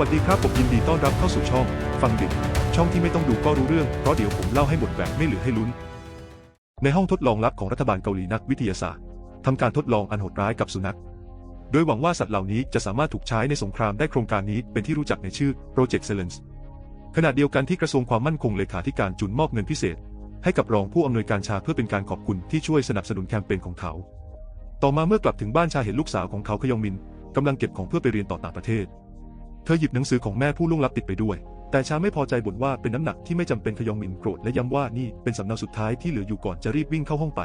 วัสดีครับผมยินดีต้อนรับเข้าสู่ช่อง ฟังดิบช่องที่ไม่ต้องดูก็รู้เรื่องเพราะเดี๋ยวผมเล่าให้หมดแบบไม่เหลือให้ลุ้น ในห้องทดลองลับของรัฐบาลเกาหลีนักวิทยาศาสตร์ทำการทดลองอันโหดร้ายกับสุนัข โดยหวังว่าสัตว์เหล่านี้จะสามารถถูกใช้ในสงครามได้โครงการนี้เป็นที่รู้จักในชื่อ Project Silence ขณะเดียวกันที่กระทรวงความมั่นคงเลขาธิการจุนมอบเงินพิเศษ ให้กับรองผู้อำนวยการชาเพื่อเป็นการขอบคุณที่ช่วยสนับสนุนแคมเปญของเขา ต่อมาเมื่อกลับถึงบ้านชาเห็นลูกสาวของเขาขยองมินกำลังเก็บของเพื่อไปเรียนต่อต่างประเทศ เธอหยิบหนังสือของแม่ผู้ล่วงลับติดไปด้วย แต่ชาไม่พอใจบ่นว่าเป็นน้ำหนักที่ไม่จำเป็นขยองมินโกรธและย้ำว่านี่เป็นสำเนาสุดท้ายที่เหลืออยู่ก่อนจะรีบวิ่งเข้าห้องไป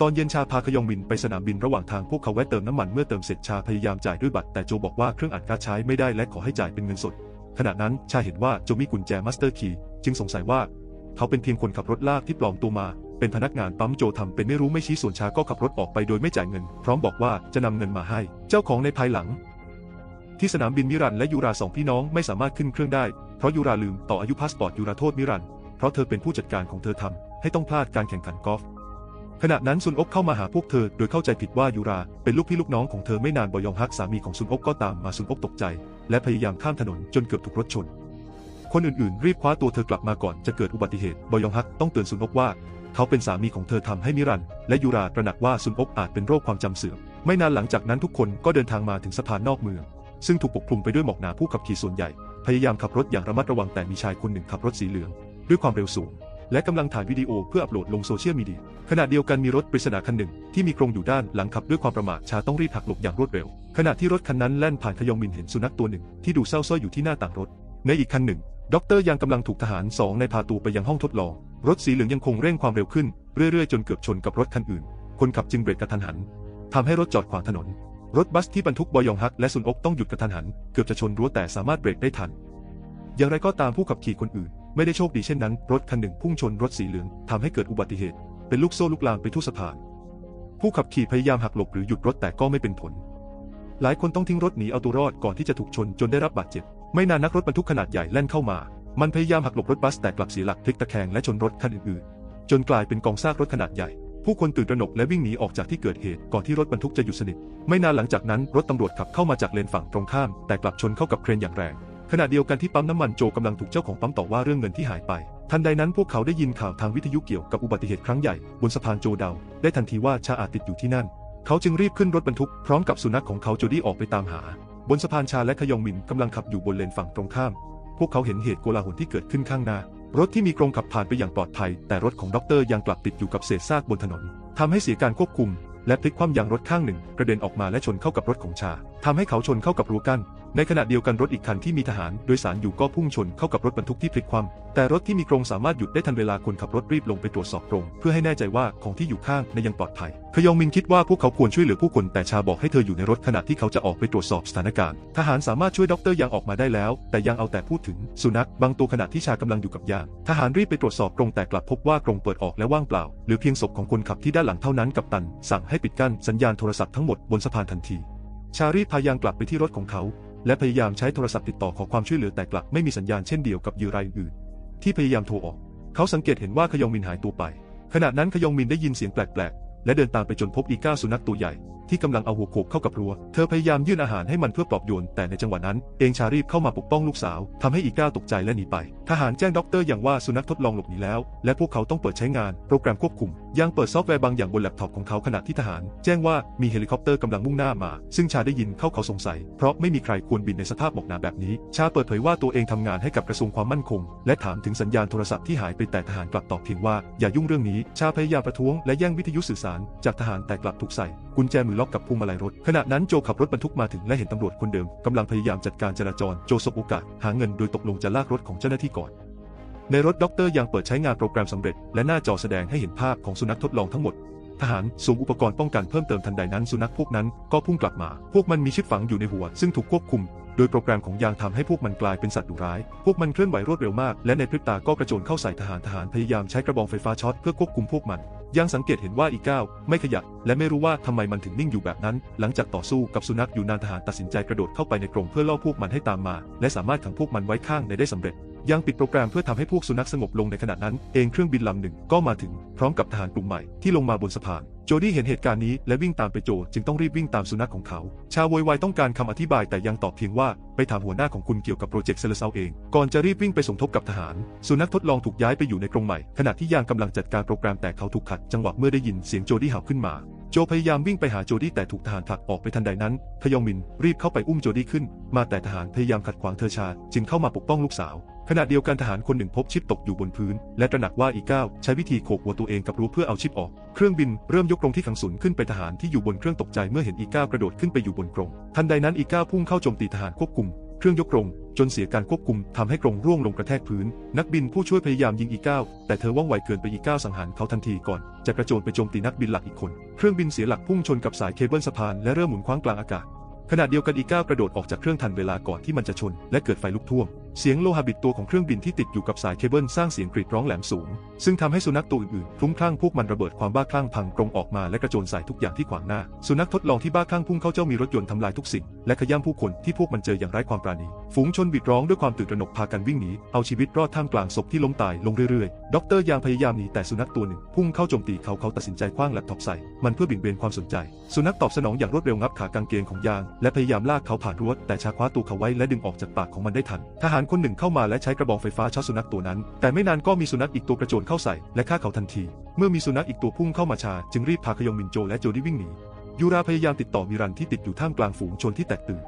ตอนเย็นชาพาขยองมินไปสนามบินระหว่างทางพวกเขาแวะเติมน้ำมันเมื่อเติมเสร็จชาพยายามจ่ายด้วยบัตรแต่โจบอกว่าเครื่องอัดการ์ดใช้ไม่ได้และขอให้จ่ายเป็นเงินสด ขณะนั้นชาเห็นว่าโจมีกุญแจมาสเตอร์คีย์จึงสงสัยว่า เขาเป็นเพียงคนขับรถลากที่ปลอมตัวมาเป็นพนักงานปั๊มโจทำเป็นไม่รู้ไม่ชี้ส่วนชาก็ขับรถออกไปโดยไม่จ่ายเงิน พร้อมบอกว่าจะนำเงินมาให้ เจ้าของในภายหลัง ที่สนามบินมิรันและยูราสองพี่น้องไม่สามารถขึ้นเครื่องได้ เพราะยูราลืมต่ออายุพาสปอร์ตยูราโทษมิรัน เพราะเธอเป็นผู้จัดการของเธอทำให้ต้องพลาดการแข่งขันกอล์ฟขณะนั้นซุนอกเข้ามาหาพวกเธอโดยเข้าใจผิดว่ายูราเป็นลูกพี่ลูกน้องของเธอไม่นานบอยองฮักสามีของซุนอกก็ตามมาซุนอกตกใจ และพยายามข้ามถนนจนเกือบถูกรถชน คนอื่นๆ รีบคว้าตัวเธอกลับมาก่อนจะเกิดอุบัติเหตุบอยองฮักต้องเตือนซุนอกว่า เขาเป็นสามีของเธอทำให้มิรัน และยูราตระหนักว่าซุนอกอาจเป็นโรคความจำเสื่อมไม่นานหลังจากนั้นทุกคนก็เดินทางมาถึงสะพานนอกเมือง ซึ่งถูกปกคลุมไปด้วยหมอกหนาผู้ขับขี่ส่วนใหญ่ พยายามขับรถอย่างระมัดระวังแต่มีชายคนหนึ่งขับรถสีเหลือง ด้วยความเร็วสูง และกำลังถ่ายวิดีโอเพื่ออัปโหลดลงโซเชียลมีเดียขณะเดียวกันมีรถปริศนาคันหนึ่ง ที่มีกรงอยู่ด้านหลังขับด้วยความประมาทชาต้องรีบหักหลบอย่างรวดเร็ว ขณะที่รถคันนั้นแล่นผ่านขยองมินเห็นสุนัขตัวหนึ่ง ที่ดูเศร้าส้อยอยู่ที่หน้าต่างรถ ในอีกคันหนึ่งด็อกเตอร์ยังกำลังถูกทหารสองในพาตัวไปยังห้องทดลอง รถสีเหลืองยังคงเร่งความเร็วขึ้นเรื่อยๆ จนเกือบชนกับรถคันอื่น คนขับจึงเบรกกระทันหันทำให้รถจอดขวางถนน รถบัสที่บรรทุกบอยองฮักและซุนอกต้องหยุดกระทันหัน เกือบจะชนรั้วแต่สามารถเบรกได้ทัน อย่างไรก็ตามผู้ขับขี่คนอื่น ไม่ได้โชคดีเช่นนั้น รถคันหนึ่งพุ่งชนรถสีเหลืองทำให้เกิดอุบัติเหตุ เป็นลูกโซ่ลูกลามไปทั่วสะพาน ผู้ขับขี่พยายามหักหลบหรือหยุดรถแต่ก็ไม่เป็นผล หลายคนต้องทิ้งรถหนีเอาตัวรอดก่อนที่จะถูกชนจนได้รับบาดเจ็บ ไม่นานนักรถบรรทุกขนาดใหญ่แล่นเข้ามา มันพยายามหักหลบรถบัสแต่กลับเสียหลักพลิกตะแคงและชนรถคันอื่นๆ จนกลายเป็นกองซากรถขนาดใหญ่ ผู้คนตื่นตระหนกและวิ่งหนีออกจากที่เกิดเหตุก่อนที่รถบรรทุกจะหยุดสนิท ไม่นานหลังจากนั้นรถตำรวจขับเข้ามาจากเลนฝั่งตรงข้าม แต่กลับชนเข้ากับเครนอย่างแรง ขณะเดียวกันที่ปั๊มน้ำมันโจกำลังถูกเจ้าของปั๊มต่อว่าเรื่องเงินที่หายไป ทันใดนั้นพวกเขาได้ยินข่าวทางวิทยุเกี่ยวกับอุบัติเหตุครั้งใหญ่บนสะพานโจเดาได้ทันทีว่าชาอาจติดอยู่ที่นั่น เขาจึงรีบขึ้นรถบรรทุกพร้อมกับสุนัขของเขาโจดี้ออกไปตามหา บนสะพานชาและขยองมินกำลังขับอยู่บนเลนฝั่งตรงข้าม พวกเขาเห็นเหตุโกลาหลที่เกิดขึ้นข้างหน้า รถที่มีกรงขับผ่านไปอย่างปลอดภัย แต่รถของด็อกเตอร์ยังกลับติดอยู่กับเศษซากบนถนนทำให้เสียการควบคุม และพลิกคว่ำยางรถข้างหนึ่ง กระเด็นออกมาและชนเข้ากับรถของชาทำให้เขาชนเข้ากับรั้วกั้น ในขณะเดียวกันรถอีกคันที่มีทหารโดยสารอยู่ก็พุ่งชนเข้ากับรถบรรทุกที่พลิกคว่ำแต่รถที่มีกรงสามารถหยุดได้ทันเวลาคนขับรถรีบลงไปตรวจสอบกรงเพื่อให้แน่ใจว่าของที่อยู่ข้างในยังปลอดภัยขยองมินคิดว่าพวกเขาควรช่วยเหลือผู้คนแต่ชาบอกให้เธออยู่ในรถขณะที่เขาจะออกไปตรวจสอบสถานการณ์ ทหารสามารถช่วยด็อกเตอร์ยังออกมาได้แล้ว แต่ยังเอาแต่พูดถึง สุนัขบางตัวขณะที่ชากำลังอยู่กับยางทหารรีบไปตรวจสอบกรงแต่กลับพบว่ากรงเปิดออกและว่างเปล่าเหลือเพียงศพของคนขับที่ด้านหลังเท่านั้นกับตัน สั่งให้ปิดกั้นสัญญาณโทรศัพท์ทั้งหมดบนสะพานทันทีชารีพายางกลับไปที่รถของเขา และพยายามใช้โทรศัพท์ติดต่อขอความช่วยเหลือแต่กลับไม่มีสัญญาณเช่นเดียวกับเหยื่อรายอื่น ที่พยายามโทรออก เขาสังเกตเห็นว่าขยองมินหายตัวไป ขณะนั้นขยองมินได้ยินเสียงแปลกๆ และเดินตามไปจนพบอีก้าสุนัขตัวใหญ่ ที่กำลังเอาหัวโขกเข้ากับรั้ว เธอพยายามยื่นอาหารให้มันเพื่อปลอบโยน แต่ในจังหวะนั้น เองชารีบเข้ามาปกป้องลูกสาวทำให้อีก้าตกใจและหนีไป ทหารแจ้งด็อกเตอร์อย่างว่าสุนัขทดลองหลบหนีแล้ว และพวกเขาต้องเปิดใช้งาน โปรแกรมควบคุม ยังเปิดซอฟต์แวร์บางอย่างบนแล็ปท็อปของเขาขณะที่ทหาร แจ้งว่ามีเฮลิคอปเตอร์กำลังมุ่งหน้ามา ซึ่งชาได้ยินเข้าเขาสงสัย เพราะไม่มีใครควรบินในสภาพหมอกหนาแบบนี้ ชาเปิดเผยว่าตัวเองทำงานให้กับกระทรวงความมั่นคง และถามถึงสัญญาณโทรศัพท์ที่หายไปแต่ทหารกลับตอบเพียงว่าอย่ายุ่งเรื่องนี้ ชาพยายามประท้วงและแย่งวิทยุสื่อสารจากทหารแต่กลับถูกใส่กุญแจมือล็อกกับพวงมาลัยรถ ขณะนั้นโจขับรถบรรทุกมาถึงและเห็นตำรวจคนเดิมกำลังพยายามจัดการจราจรโจสบโอกาสหาเงินโดยตกลงจะลากรถของเจ้าหน้าที่ก่อนในรถด็อกเตอร์ยังเปิดใช้งานโปรแกรมสำเร็จ และหน้าจอแสดงให้เห็นภาพของสุนัขทดลองทั้งหมด ทหารสวมอุปกรณ์ป้องกันเพิ่มเติมทันใดนั้นสุนัขพวกนั้นก็พุ่งกลับมา พวกมันมีชิปฝังอยู่ในหัว ซึ่งถูกควบคุม โดยโปรแกรมของยางทำให้พวกมันกลายเป็นสัตว์ดุร้าย พวกมันเคลื่อนไหวรวดเร็วมาก และในพริบตาก็กระโจนเข้าใส่ทหารทหารพยายามใช้กระบองไฟฟ้าช็อตเพื่อควบคุมพวกมัน ยังสังเกตเห็นว่าอีก้าวไม่ขยับและไม่รู้ว่าทำไมมันถึงนิ่งอยู่แบบนั้น หลังจากต่อสู้กับสุนัขอยู่นานทหารตัดสินใจกระโดดเข้าไปในกรงเพื่อล่อพวกมันให้ตามมา และสามารถขังพวกมันไว้ข้างในได้สำเร็จ ยังปิดโปรแกรมเพื่อทำให้พวกสุนัขสงบลงในขณะนั้น เองเครื่องบินลำหนึ่งก็มาถึง พร้อมกับทหารกลุ่มใหม่ที่ลงมาบนสะพานโจดี้เห็นเหตุการณ์นี้และวิ่งตามไปโจจึงต้องรีบวิ่งตามสุนัขของเขา ชาววยวายต้องการคำอธิบายแต่ยังตอบเพียงว่าไปถามหัวหน้าของคุณเกี่ยวกับโปรเจกต์เซเลเซาเอง ก่อนจะรีบวิ่งไปสมทบกับทหาร สุนัขทดลองถูกย้ายไปอยู่ในกรงใหม่ ขณะที่ยางกำลังจัดการโปรแกรมแต่เขาถูกขัด จังหวะเมื่อได้ยินเสียงโจดี้เห่าขึ้นมาโจพยายามวิ่งไปหาโจดี้แต่ถูกทหารผลักออกไปทันใดนั้น พยองมินรีบเข้าไปอุ้มโจดี้ขึ้น มาแต่ทหารพยายามขัดขวางเธอชา จึงเข้ามาปกป้องลูกสาว ขณะเดียวกันทหารคนหนึ่งพบชิปตกอยู่บนพื้น และตระหนักว่าอีก้าวใช้วิธีโขกหัวตัวเองกับรั้วเพื่อเอาชิปออก เครื่องบินเริ่มยกกรงที่ขังสุนขึ้นไปทหารที่อยู่บนเครื่องตกใจเมื่อเห็นอีก้าวกระโดดขึ้นไปอยู่บนกรง ทันใดนั้นอีก้าวพุ่งเข้าโจมตีทหารควบคุมเครื่องยกกรงจนเสียการควบคุมทำให้กรงร่วงลงกระแทกพื้น นักบินผู้ช่วยพยายามยิงอีก้าวแต่เธอว่องไวเกินไปอีก้าวสังหารเขาทันทีก่อนจะกระโจนไปโจมตีนักบินหลักอีกคน เครื่องบินเสียหลักพุ่งชนกับสายเคเบิลสะพานและเริ่มหมุนคว้างกลางอากาศขณะเดียวกันอีก้าวกระโดดออกจากเครื่องทันเวลาก่อนที่มันจะชน และเกิดไฟลุกท่วม เสียงโลหะบิดตัวของเครื่องบินที่ติดอยู่กับสายเคเบิลสร้างเสียงกรีดร้องแหลมสูง ซึ่งทำให้สุนัขตัวอื่นๆคลุ้มคลั่งพวกมันระเบิดความบ้าคลั่งพังกรงออกมาและกระโจนใส่ทุกอย่างที่ขวางหน้า สุนัขทดลองที่บ้าคลั่งพุ่งเข้าเจ้ามีรถยนต์ทำลายทุกสิ่ง และขย้ำผู้คนที่พวกมันเจออย่างไร้ความปราณี ฝูงชนบิดร้องด้วยความตื่นตระหนกพากันวิ่งหนีเอาชีวิตรอดท่ามกลางศพที่ล้มตายลงเรื่อยๆ ดรยางพยายามหนีแต่สุนัขตัวหนึ่งพุ่งเข้าโจมตีเขาเขาตัดสินใจคว้างแล็ปท็อปใส่มันเพื่อบี่งเบนความสนใจ สุนัขตอบสนองอย่างรวดเร็วงับขากางเกงของยาง และพยายามลากเขาผ่านรั้วแต่ชาคว้าตัวเขาไว้และดึงออกจากปากของมันได้ทันทหารคนหนึ่งเข้ามาและใช้กระบองไฟฟ้าช็อตสุนัขตัวนั้น แต่ไม่นานก็มีสุนัขอีกตัวกระโจนเข้าใส่ และฆ่าเขาทันที เมื่อมีสุนัขอีกตัวพุ่งเข้ามาชา จึงรีบพาขยงมินโจและโจดี้วิ่งหนี ยูราพยายามติดต่อมิรันที่ติดอยู่ท่ามกลางฝูงชนที่แตกตื่น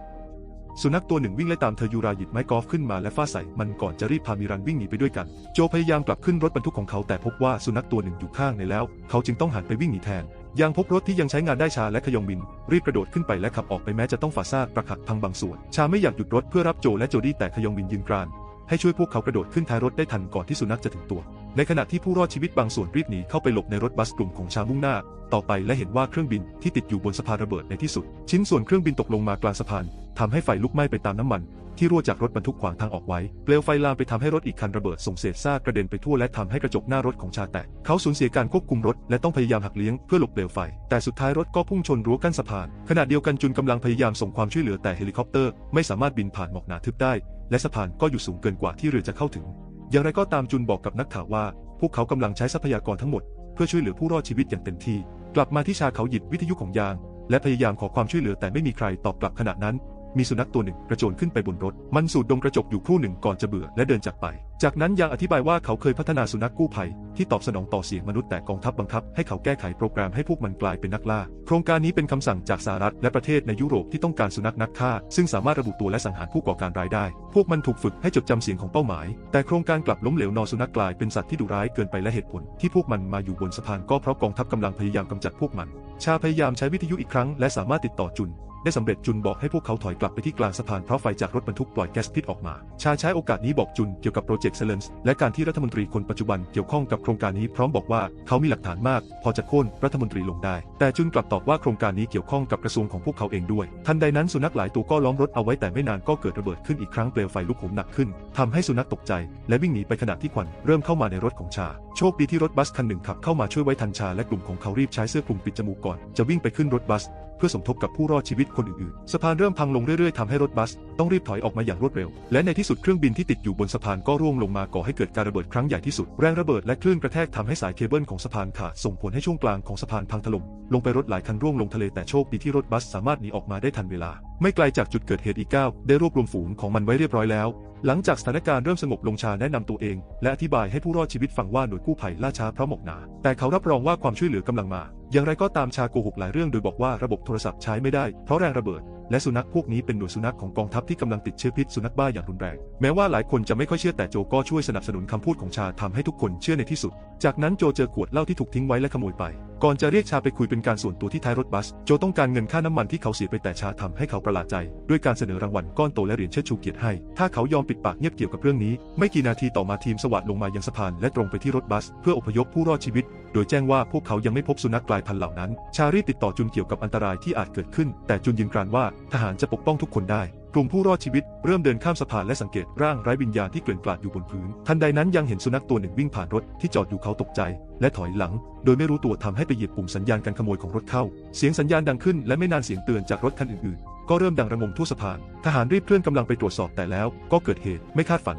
สุนัขตัวหนึ่งวิ่งไล่ตามเธอยูราหยิบไม้กอล์ฟขึ้นมาและฟาดใส่ มันก่อนจะรีบพามิรันวิ่งหนีไปด้วยกัน โจพยายามกลับขึ้นรถบรรทุกของเขาแต่พบว่าสุนัขตัวหนึ่งอยู่ข้างในแล้ว เขาจึงต้องหันไปวิ่งหนีแทน ยังพบรถที่ยังใช้งานได้ชาและขยองบิน รีบกระโดดขึ้นไปและขับออกไปแม้จะต้องฝ่าซากประหักพังบางส่วน ชาไม่อยากหยุดรถเพื่อรับโจและโจดี้แต่ขยองบินยืนกราน ให้ช่วยพวกเขากระโดดขึ้นท้ายรถได้ทันก่อนที่สุนัขจะถึงตัว ในขณะที่ผู้รอดชีวิตบางส่วนรีบหนีเข้าไปหลบในรถบัสกลุ่มของชามุ่งหน้า ต่อไปและเห็นว่าเครื่องบินที่ติดอยู่บนสะพานระเบิดในที่สุด ชิ้นส่วนเครื่องบินตกลงมากลางสะพานทำให้ไฟลุกไหม้ไปตามน้ำมัน ที่รั่วจากรถบรรทุกขวางทางออกไว้ เปลวไฟลามไปทำให้รถอีกคันระเบิดส่งเศษซากกระเด็นไปทั่วและทำให้กระจกหน้ารถของชาแตก เขาสูญเสียการควบคุมรถและต้องพยายามหักเลี้ยงเพื่อหลบเปลวไฟ แต่สุดท้ายรถก็พุ่งชนรั้วกั้นสะพาน ขณะเดียวกันจุนกำลังพยายามส่งความช่วยเหลือแต่เฮลิคอปเตอร์ไม่สามารถบินผ่านหมอกหนาทึบได้ และสะพานก็อยู่สูงเกินกว่าที่เรือจะเข้าถึง อย่างไรก็ตามจุนบอกกับนักข่าวว่า พวกเขากำลังใช้ทรัพยากรทั้งหมด เพื่อช่วยเหลือผู้รอดชีวิตอย่างเต็มที่ กลับมาที่ชาเขาหยิบวิทยุของยางและพยายามขอความช่วยเหลือแต่ไม่มีใครตอบกลับขณะนั้น มีสุนัขตัวหนึ่งกระโจนขึ้นไปบนรถ มันสูดดมกระจกอยู่ครู่หนึ่งก่อนจะเบื่อและเดินจากไป จากนั้นยังอธิบายว่าเขาเคยพัฒนาสุนัขกู้ภัย ที่ตอบสนองต่อเสียงมนุษย์แต่กองทัพบังคับ ให้เขาแก้ไขโปรแกรมให้พวกมันกลายเป็นนักล่า โครงการนี้เป็นคำสั่งจากสหรัฐและประเทศในยุโรปที่ต้องการสุนัขนักฆ่า ซึ่งสามารถระบุตัวและสังหารผู้ก่อการร้ายได้ พวกมันถูกฝึกให้จดจำเสียงของเป้าหมาย แต่โครงการกลับล้มเหลวนอสุนัขกลายเป็นสัตว์ที่ดุร้ายเกินไปและเหตุผล ที่พวกมันมาอยู่บนสะพานก็เพราะกองทัพกำลังพยายามกำจัดพวกมัน ชาพยายามใช้วิทยุอีกครั้งและสามารถติดต่อจุน ได้สำเร็จจุนบอกให้พวกเขาถอยกลับไปที่กลางสะพานเพราะไฟจากรถบรรทุกปล่อยแก๊สพิษออกมา ชาใช้โอกาสนี้บอกจุนเกี่ยวกับโปรเจกต์เซเลนส์และการที่รัฐมนตรีคนปัจจุบันเกี่ยวข้องกับโครงการนี้พร้อมบอกว่าเขามีหลักฐานมาก พอจะโค่นรัฐมนตรีลงได้ แต่จุนกลับตอบว่าโครงการนี้เกี่ยวข้องกับกระทรวงของพวกเขาเองด้วย ทันใดนั้นสุนัขหลายตัวก็ล้อมรถเอาไว้แต่ไม่นานก็เกิดระเบิดขึ้นอีกครั้งเปลวไฟลุกโหมหนักขึ้นทำให้สุนัขตกใจ และวิ่งหนีไปขณะที่ควันเริ่มเข้ามาในรถของชา โชคดีที่รถบัสคันหนึ่งขับเข้ามาช่วยไว้ทันชาและกลุ่มของเขารีบใช้เสื้อคลุมปิดจมูกก่อนจะวิ่งไปขึ้นรถบัส พื่อสมทบกับผู้รอดชีวิตคนอื่นๆ สะพานเริ่มพังลงเรื่อยๆทำให้รถบัส ต้องรีบถอยออกมาอย่างรวดเร็ว และในที่สุดเครื่องบินที่ติดอยู่บนสะพานก็ร่วงลงมาก่อให้เกิดการระเบิดครั้งใหญ่ที่สุด แรงระเบิดและคลื่นกระแทกทำให้สายเคเบิลของสะพานขาดส่งผลให้ช่วงกลางของสะพานพังถล่มลงไปรถหลายคันร่วงลงทะเลแต่โชคดีที่รถบัสสามารถหนีออกมาได้ทันเวลา ไม่ไกลจากจุดเกิดเหตุอีกก้าวได้รวบรวมฝูงของมันไว้เรียบร้อยแล้วหลังจากสถานการณ์เริ่มสงบลงชาแนะนำตัวเอง และอธิบายให้ผู้รอดชีวิตฟังว่าหน่วยกู้ภัยล่าช้าเพราะหมกหนา แต่เขารับรองว่าความช่วยเหลือกำลังมา อย่างไรก็ตามชาโกหกหลายเรื่องโดยบอกว่าระบบโทรศัพท์ใช้ไม่ได้เพราะแรงระเบิด และสุนัขพวกนี้เป็นหน่วยสุนัขของกองทัพที่กำลังติดเชื้อพิษสุนัขบ้าอย่างรุนแรง แม้ว่าหลายคนจะไม่ค่อยเชื่อแต่โจก็ช่วยสนับสนุนคำพูดของชาทำให้ทุกคนเชื่อในที่สุด จากนั้นโจเจอขวดเหล้าที่ถูกทิ้งไว้และขโมยไป ก่อนจะเรียกชาไปคุยเป็นการส่วนตัวที่ท้ายรถบัส โจต้องการเงินค่าน้ำมันที่เขาเสียไปแต่ชาทำให้เขาประหลาดใจ ด้วยการเสนอรางวัลก้อนโตและเหรียญเชิดชูเกียรติให้ ถ้าเขายอมปิดปากเงียบเกี่ยวกับเรื่องนี้ ไม่กี่นาทีต่อมาทีมสวัสดลงมายังสะพานและตรงไปที่รถบัส เพื่ออพยพผู้รอดชีวิต โดยแจ้งว่าพวกเขายังไม่พบสุนัขกลายพันธุ์เหล่านั้น ชารีบติดต่อจุนเกี่ยวกับอันตรายที่อาจเกิดขึ้น แต่จุนยืนกรานว่าทหารจะปกป้องทุกคนได้ กลุ่มผู้รอดชีวิตเริ่มเดินข้ามสะพานและสังเกตร่างไร้วิญญาณที่เกลื่อนกลาดอยู่บนพื้น ทันใดนั้นยังเห็นสุนัขตัวหนึ่งวิ่งผ่านรถที่จอดอยู่เขาตกใจ และถอยหลัง โดยไม่รู้ตัวทำให้ไปเหยียบปุ่มสัญญาณการขโมยของรถเข้า เสียงสัญญาณดังขึ้นและไม่นานเสียงเตือนจากรถคันอื่นๆ ก็เริ่มดังระงมทั่วสะพาน ทหารรีบเคลื่อนกำลังไปตรวจสอบแต่แล้ว ก็เกิดเหตุไม่คาดฝัน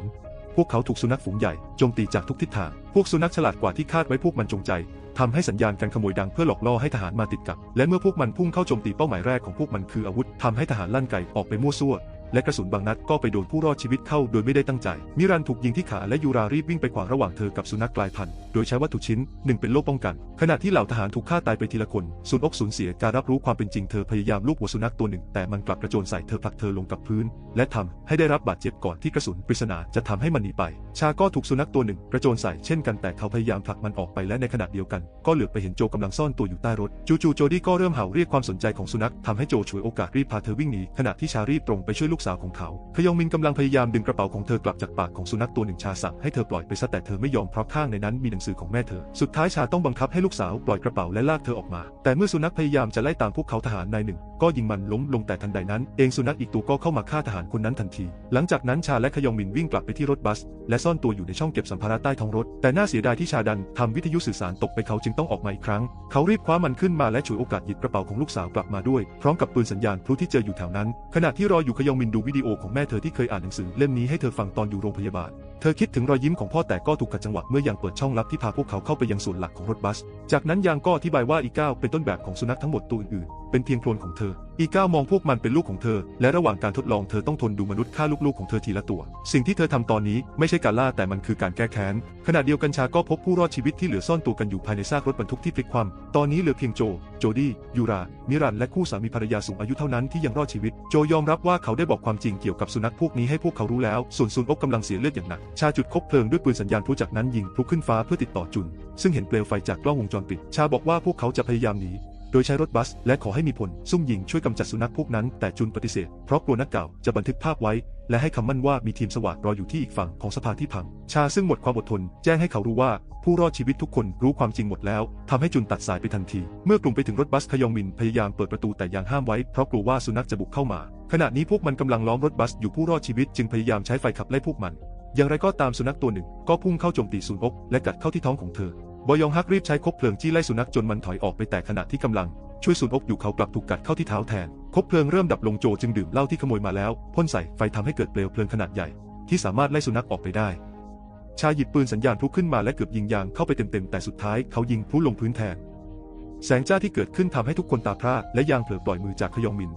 พวกเขาถูกสุนัขฝูงใหญ่โจมตีจากทุกทิศทาง พวกสุนัขฉลาดกว่าที่คาดไว้พวกมันจงใจทำให้สัญญาณการขโมยดังเพื่อหลอกล่อให้ทหารมาติดกับ และเมื่อพวกมันพุ่งเข้าโจมตีเป้าหมายแรกของพวกมันคืออาวุธทำให้ทหารลั่นไกออกไปมั่วซั่ว และกระสุนบางนัดก็ไปโดนผู้รอดชีวิตเข้าโดยไม่ได้ตั้งใจ มิรันถูกยิงที่ขาและยูรารีบวิ่งไปขวางระหว่างเธอกับสุนัขกลายพันธุ์ โดยใช้วัตถุชิ้นหนึ่งเป็นโล่ป้องกัน ขณะที่เหล่าทหารถูกฆ่าตายไปทีละคน สุนอกสูญเสียการรับรู้ความเป็นจริงเธอพยายามลูบหัวสุนัขตัวหนึ่ง แต่มันกลับกระโจนใส่เธอผลักเธอลงกับพื้น และทำให้ได้รับบาดเจ็บก่อนที่กระสุนปริศนาจะทำให้มันหนีไป ชาก็ถูกสุนัขตัวหนึ่ง กระโจนใส่เช่นกันแต่เขาพยายามผลักมันออกไปและในขณะเดียวกัน ก็เหลือบไปเห็นโจกำลังซ่อนตัวอยู่ใต้รถจู่ๆโจดี้ก็เริ่มเห่าเรียกความสนใจของสุนัขทำให้โจฉวยโอกาสรีบพาเธอวิ่งหนีขณะที่ชารีบตรงไปช่วยลูกสาวของเขาขยองมินกำลังพยายามดึงกระเป๋าของเธอกลับจากปากของสุนัขตัวหนึ่งชาสั่งให้เธอปล่อยไปซะแต่เธอไม่ยอมเพราะข้างในนั้นมีหนังสือของแม่เธอ สุดท้ายชาต้องบังคับให้ลูกสาวปล่อยกระเป๋าและลากเธอออกมา แต่เมื่อสุนัขพยายามจะไล่ตามพวกเขาทหารนายหนึ่ง ก็ยิงมันล้มลงแต่ทันใดนั้น เองสุนัขอีกตัวก็เข้ามาฆ่าทหารคนนั้นทันที หลังจากนั้นชาและขยองมินวิ่งกลับไปที่รถบัส และซ่อนตัวอยู่ในช่องเก็บสัมภาระใต้ท้องรถ แต่น่าเสียดายที่ชาดันทำวิทยุสื่อสารตกไปเขาจึงต้องออกมาอีกครั้ง เขารีบคว้ามันขึ้นมาและฉวยโอกาสหยิบกระเป๋าของลูกสาวกลับมาด้วย พร้อมกับปืนสัญญาณพลุที่เจออยู่แถวนั้น ขณะที่รออยู่ขยองมินดูวิดีโอของแม่เธอที่เคยอ่านหนังสือเล่มนี้ให้เธอฟังตอนอยู่โรงพยาบาลเธอคิดถึงรอยยิ้มของพ่อแต่ก็ถูกขัดจังหวะเมื่อยางเปิดช่องลับที่พาพวกเขาเข้าไปยังส่วนหลักของรถบัส จากนั้นยางก็อธิบายว่าอีก้าวเป็นต้นแบบของสุนัขทั้งหมดตัวอื่นๆ เป็นเพียงโคลนของเธอ อีก้าวมองพวกมันเป็นลูกของเธอ และระหว่างการทดลองเธอต้องทนดูมนุษย์ฆ่าลูกๆของเธอทีละตัว สิ่งที่เธอทำตอนนี้ไม่ใช่การล่าแต่มันคือการแก้แค้น ขณะเดียวกันชาก็พบผู้รอดชีวิตที่เหลือซ่อนตัวกันอยู่ภายในซากรถบรรทุกที่พลิกคว่ำตอนนี้เหลือเพียงโจ โจดี้ ยูรา มิรันและคู่สามีภรรยาสูงอายุเท่านั้นที่ยังรอดชีวิต โจยอมรับว่าเขาได้บอกความจริงเกี่ยวกับสุนัขพวกนี้ให้พวกเขารู้แล้ว ส่วนซุนอกกำลังเสียเลือดอย่างหนักชาจุดคบเพลิงด้วยปืนสัญญาณพลุจากนั้นยิงพลุขึ้นฟ้าเพื่อติดต่อจุน ซึ่งเห็นเปลวไฟจากกล้องวงจรปิด ชาบอกว่าพวกเขาจะพยายามหนีโดยใช้รถบัส และขอให้มีผลซุ่มยิงช่วยกำจัดสุนัขพวกนั้น แต่จุนปฏิเสธ เพราะกลัวนักข่าวจะบันทึกภาพไว้ และให้คำมั่นว่ามีทีมสวาทรออยู่ที่อีกฝั่งของสะพานที่พัง ชาซึ่งหมดความอดทน แจ้งให้เขารู้ว่า ผู้รอดชีวิตทุกคนรู้ความจริงหมดแล้วทำให้จุนตัดสายไปทันที เมื่อกลุ่มไปถึงรถบัสขยองมินพยายามเปิดประตูแต่ยังห้ามไว้เพราะกลัวว่าสุนัขจะบุกเข้ามา ขณะนี้พวกมันกำลังล้อมรถบัสอยู่ผู้รอดชีวิตจึงพยายามใช้ไฟขับไล่พวกมัน อย่างไรก็ตามสุนัขตัวหนึ่งก็พุ่งเข้าโจมตีซูนอกและกัดเข้าที่ท้องของเธอบอยองฮักรีบใช้คบเพลิงจี้ไล่สุนัขจนมันถอยออกไปแต่ขณะที่กำลังช่วยซูนอกอยู่เขากลับถูกกัดเข้าที่เท้าแทน คบเพลิงเริ่มดับลงโจจึงดื่มเหล้าที่ขโมยมาแล้วพ่นใส่ไฟทำให้เกิดเปลวเพลิงขนาดใหญ่ ที่สามารถไล่สุนัขออกไปได้ ชายหยิบปืนสัญญาณพลุขึ้นมาและเกือบยิงยางเข้าไปเต็มๆแต่สุดท้ายเขายิงพลุลงพื้นแทน แสงจ้าที่เกิดขึ้นทำให้ทุกคนตาพร่าและยางเผลอปล่อยมือจากขยองมิน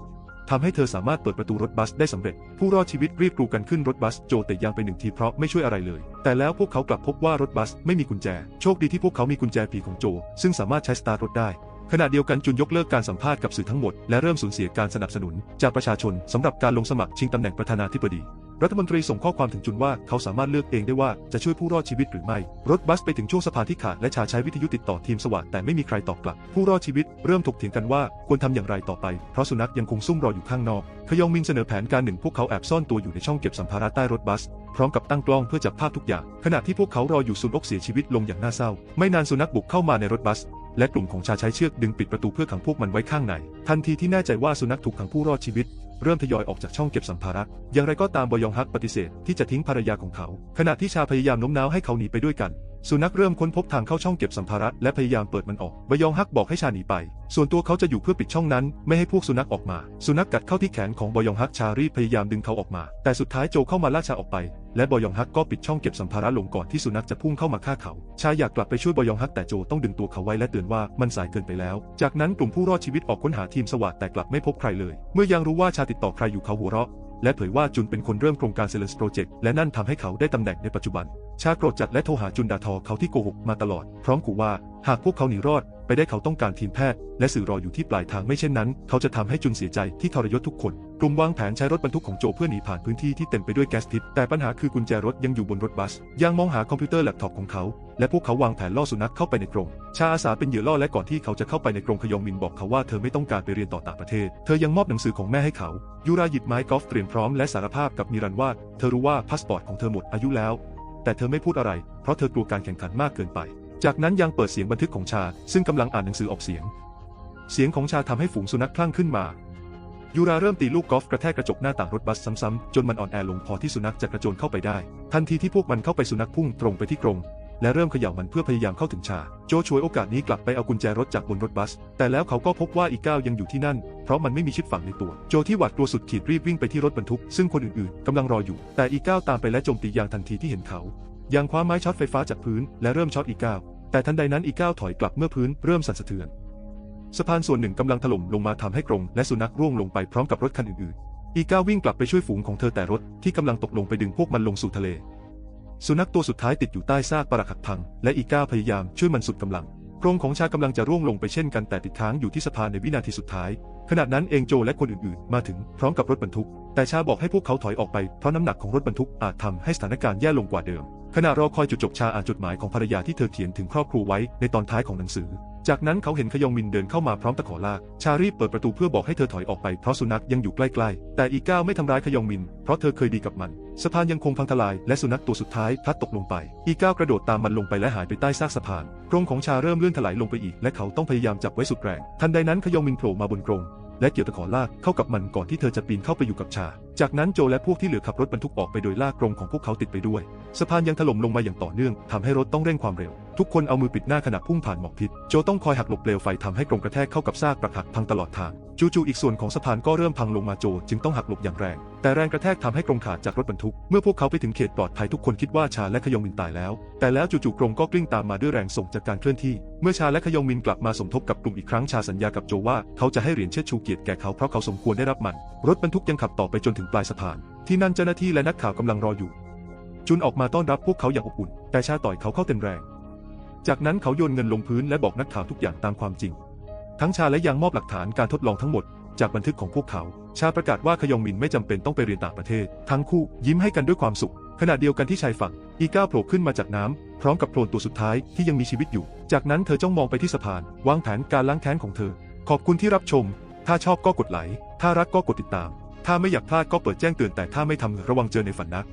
ทำให้เธอสามารถเปิดประตูรถบัสได้สำเร็จ ผู้รอดชีวิตรีบกรูกันขึ้นรถบัสโจเตะยางไปหนึ่งทีเพราะไม่ช่วยอะไรเลย แต่แล้วพวกเขากลับพบว่ารถบัสไม่มีกุญแจ โชคดีที่พวกเขามีกุญแจผีของโจ ซึ่งสามารถใช้สตาร์ทรถได้ขณะเดียวกันจุนยกเลิกการสัมภาษณ์กับสื่อทั้งหมดและเริ่มสูญเสียการสนับสนุน จากประชาชนสำหรับการลงสมัครชิงตำแหน่งประธานาธิบดี รัฐมนตรีส่งข้อความถึงจุนว่าเขาสามารถเลือกเองได้ว่าจะช่วยผู้รอดชีวิตหรือไม่ รถบัสไปถึงช่วงสะพานที่ขาดและชาใช้วิทยุติดต่อทีมสวัสดแต่ไม่มีใครตอบกลับ ผู้รอดชีวิตเริ่มถกเถียงกันว่าควรทำอย่างไรต่อไป เพราะสุนัขยังคงซุ่มรออยู่ข้างนอกขยองมินเสนอแผนการหนึ่งพวกเขาแอบซ่อนตัวอยู่ในช่องเก็บสัมภาระใต้รถบัส พร้อมกับตั้งกล้องเพื่อจับภาพทุกอย่าง ขณะที่พวกเขารออยู่ซุนอกเสียชีวิตลงอย่างน่าเศร้า ไม่นานสุนัขบุกเข้ามาในรถบัสและกลุ่มของชาใช้เชือกดึงปิดประตูเพื่อขังพวกมันไว้ข้างใน ทันทีที่แน่ใจว่าสุนัขถูกขังผู้รอดชีวิต เริ่มทยอยออกจากช่องเก็บสัมภาระ อย่างไรก็ตามบอยองฮักปฏิเสธที่จะทิ้งภรรยาของเขา ขณะที่ชาพยายามโน้มน้าวให้เขาหนีไปด้วยกัน สุนัขเริ่มค้นพบทางเข้าช่องเก็บสัมภาระและพยายามเปิดมันออกบอยองฮักบอกให้ชาหนีไป ส่วนตัวเขาจะอยู่เพื่อปิดช่องนั้น ไม่ให้พวกสุนัขออกมา สุนัขกัดเข้าที่แขนของบอยองฮักชารีพยายามดึงเขาออกมา แต่สุดท้ายโจเข้ามาลากชาออกไป และบอยองฮักก็ปิดช่องเก็บสัมภาระลงก่อนที่สุนัขจะพุ่งเข้ามาฆ่าเขา ชาอยากกลับไปช่วยบอยองฮักแต่โจต้องดึงตัวเขาไว้และเตือนว่ามันสายเกินไปแล้ว จากนั้นกลุ่มผู้รอดชีวิตออกค้นหาทีมสวัสดแต่กลับไม่พบใครเลย เมื่อยังรู้ว่าชาติดต่อใครอยู่เขาหัวเราะและเผยว่าจุนเป็นคนเริ่มโครงการเซเลสโปรเจกต์และนั่นทำให้เขาได้ตำแหน่งในปัจจุบัน ชาโกรธจัดและโทรหาจุนดาทอเขาที่โกหกมาตลอด พร้อมขู่ว่าหากพวกเขาหนีรอดไปได้เขาต้องการทีมแพทย์ และสื่อรออยู่ที่ปลายทางไม่เช่นนั้น เขาจะทำให้จุนเสียใจที่ทรยศทุกคน กลุ่มวางแผนใช้รถบรรทุกของโจเพื่อหนีผ่านพื้นที่ที่เต็มไปด้วยแก๊สพิษ แต่ปัญหาคือกุญแจรถยังอยู่บนรถบัส ยังมองหาคอมพิวเตอร์แล็ปท็อปของเขา และพวกเขาวางแผนล่อสุนัขเข้าไปในกรง ชาอาสาเป็นเหยื่อล่อและก่อนที่เขาจะเข้าไปในกรงขยองมินบอกเขาว่าเธอไม่ต้องการไปเรียนต่อต่างประเทศ เธอยังมอบหนังสือของแม่ให้เขายูราหยิบไม้กอล์ฟเตรียมพร้อมและสารภาพกับมิรันว่า เธอรู้ว่าพาสปอร์ตของเธอหมดอายุแล้ว แต่เธอไม่พูดอะไร เพราะเธอกลัวการแข่งขันมากเกินไป จากนั้นยังเปิดเสียงบันทึกของชา ซึ่งกำลังอ่านหนังสือออกเสียง เสียงของชาทำให้ฝูงสุนัขคลั่งขึ้นมา ยูราเริ่มตีลูกกอล์ฟกระแทกกระจกหน้าต่างรถบัสซ้ำๆจนมันอ่อนแอลงพอที่สุนัขจะกระโจนเข้าไปได้ ทันทีที่พวกมันเข้าไปสุนัขพุ่งตรงไปที่กรง และเริ่มเขย่ามันเพื่อพยายามเข้าถึงชา โจช่วยโอกาสนี้กลับไปเอากุญแจรถจากบนรถบัส แต่แล้วเขาก็พบว่าอีก้าวยังอยู่ที่นั่น เพราะมันไม่มีชิดฝังในตัว โจที่หวาดกลัวสุดขีดรีบวิ่งไปที่รถบรรทุก ซึ่งคนอื่นๆกำลังรออยู่ แต่อีก้าวตามไปและโจมตียางทันทีที่เห็นเขายางคว้าไม้ช็อตไฟฟ้าจากพื้น และเริ่มช็อตอีก้าวแต่ทันใดนั้นอีก้าวถอยกลับเมื่อพื้นเริ่มสั่นสะเทือนสะพานส่วนหนึ่งกำลังถล่มลงมาทำให้กรงและสุนัขร่วงลงไปพร้อมกับรถคันอื่นๆ อีก้าวิ่งกลับไปช่วยฝูงของเธอแต่รถที่กำลังตกลงไปดึงพวกมันลงสู่ทะเล สุนัขตัวสุดท้ายติดอยู่ใต้ซากปรักหักพัง และอีก้าพยายามช่วยมันสุดกำลังโครงของชากำลังจะร่วงลงไปเช่นกันแต่ติดค้างอยู่ที่สะพานในวินาทีสุดท้าย ขณะนั้นเองโจและคนอื่นๆ มาถึงพร้อมกับรถบรรทุก แต่ชาบอกให้พวกเขาถอยออกไปเพราะน้ำหนักของรถบรรทุกอาจทำให้สถานการณ์แย่ลงกว่าเดิม ขณะรอคอยจุดจบชาอ่านจดหมายของภรรยาที่เธอเขียนถึงครอบครัวไว้ในตอนท้ายของหนังสือ จากนั้นเขาเห็นขยองมินเดินเข้ามาพร้อมตะขอลาก ชารีบเปิดประตูเพื่อบอกให้เธอถอยออกไปเพราะสุนัขยังอยู่ใกล้ๆ แต่อีก้าวไม่ทำร้ายขยองมิน เพราะเธอเคยดีกับมัน สะพานยังคงพังทลายและสุนัขตัวสุดท้ายพลัดตกลงไป อีก้าวกระโดดตามมันลงไปและหายไปใต้ซากสะพานกรงของชาเริ่มเลื่อนถลายลงไปอีกและเขาต้องพยายามจับไว้สุดแรง ทันใดนั้นขยองมินโผล่มาบนกรงและเกี่ยวตะขอลากเข้ากับมันก่อนที่เธอจะปีนเข้าไปอยู่กับชา จากนั้นโจและพวกที่เหลือขับรถบรรทุกออกไปโดยลากกรงของพวกเขาติดไปด้วย สะพานยังถล่มลงมาอย่างต่อเนื่องทำให้รถต้องเร่งความเร็ว ทุกคนเอามือปิดหน้าขณะพุ่งผ่านหมอกพิษ โจต้องคอยหักหลบเปลวไฟทำให้กรงกระแทกเข้ากับซากปรักหักพังตลอดทาง จู่ๆอีกส่วนของสะพานก็เริ่มพังลงมาโจจึงต้องหักหลบอย่างแรง แต่แรงกระแทกทำให้กรงขาดจากรถบรรทุก เมื่อพวกเขาไปถึงเขตปลอดภัยทุกคนคิดว่าชาและขยองมินตายแล้ว แต่แล้วจู่ๆกรงก็กลิ้งตามมาด้วยแรงส่งจากการเคลื่อนที่ เมื่อชาและขยองมินกลับมาสมทบกับกลุ่มอีกครั้งชาสัญญากับโจว่าเขาจะให้เหรียญเชิดชูเกียรติแก่เขาเพราะเขาสมควรได้รับมัน รถบรรทุกยังขับต่อไปจนถึงปลายสะพาน ที่นั่นเจ้าหน้าที่และนักข่าวกำลังรออยู่ จุนออกมาต้อนรับพวกเขาอย่างอบอุ่น แต่ชาต่อยเขาเข้าเต็มแรง จากนั้นเขาโยนเงินลงพื้นและบอกนักข่าวทุกอย่างตามความจริง ทั้งชาและยังมอบหลักฐานการทดลองทั้งหมด จากบันทึกของพวกเขา ชาประกาศว่าขยองมินไม่จำเป็นต้องไปเรียนต่างประเทศ ทั้งคู่ยิ้มให้กันด้วยความสุข ขณะเดียวกันที่ชายฝั่ง อีก้าโผล่ขึ้นมาจากน้ำพร้อมกับโคลนตัวสุดท้ายที่ยังมีชีวิตอยู่ จากนั้นเธอจ้องมองไปที่สะพาน วางแผนการล้างแค้นของเธอ ขอบคุณที่รับชม ถ้าชอบก็กดไลค์ ถ้ารักก็กดติดตาม ถ้าไม่อยากพลาดก็เปิดแจ้งเตือนแต่ถ้าไม่ทำระวังเจอในฝันนะ